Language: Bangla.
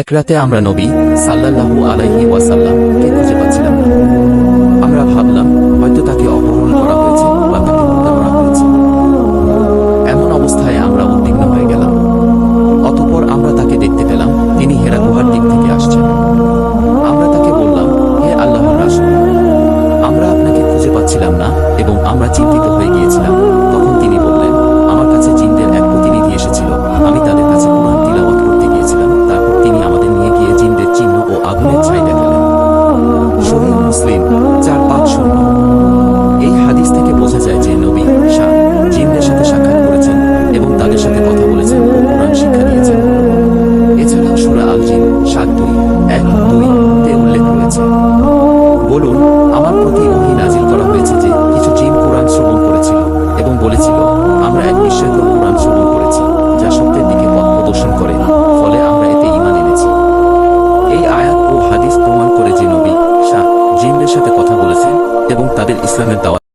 এক রাতে আমরা নবী সাল্লাল্লাহু আলাইহি ওয়াসাল্লামকে খুঁজে পাচ্ছিলাম না। আমরা ভাবলাম, হয়তো তাকে অপহরণ করা হয়েছে বা তাকে হত্যা করা হয়েছে। এমন অবস্থায় আমরা উদ্বিগ্ন হয়ে গেলাম। অতঃপর আমরা তাকে দেখতে পেলাম, তিনি হেরা গুহার দিক থেকে আসছেন। আমরা তাকে বললাম, হে আল্লাহর রাসূল, আমরা আপনাকে খুঁজে পাচ্ছিলাম না এবং আমরা চিন্তিত হয়ে গিয়েছিলাম। বলুন, আমার প্রতি ওহি নাজিল করা হয়েছে যে কিছু জিন কোরআন শ্রবণ করেছিল এবং বলেছিল, আমরা এক বিস্ময়কর কোরআন শ্রবণ করেছি, যা সত্যের দিকে পথ প্রদর্শন করে, ফলে আমরা এতে ইমান এনেছি। এই আয়াত ও হাদিস প্রমাণ করে যে নবী শাহ জিনদের সাথে কথা বলেছেন এবং তাদের ইসলামের দাওয়াত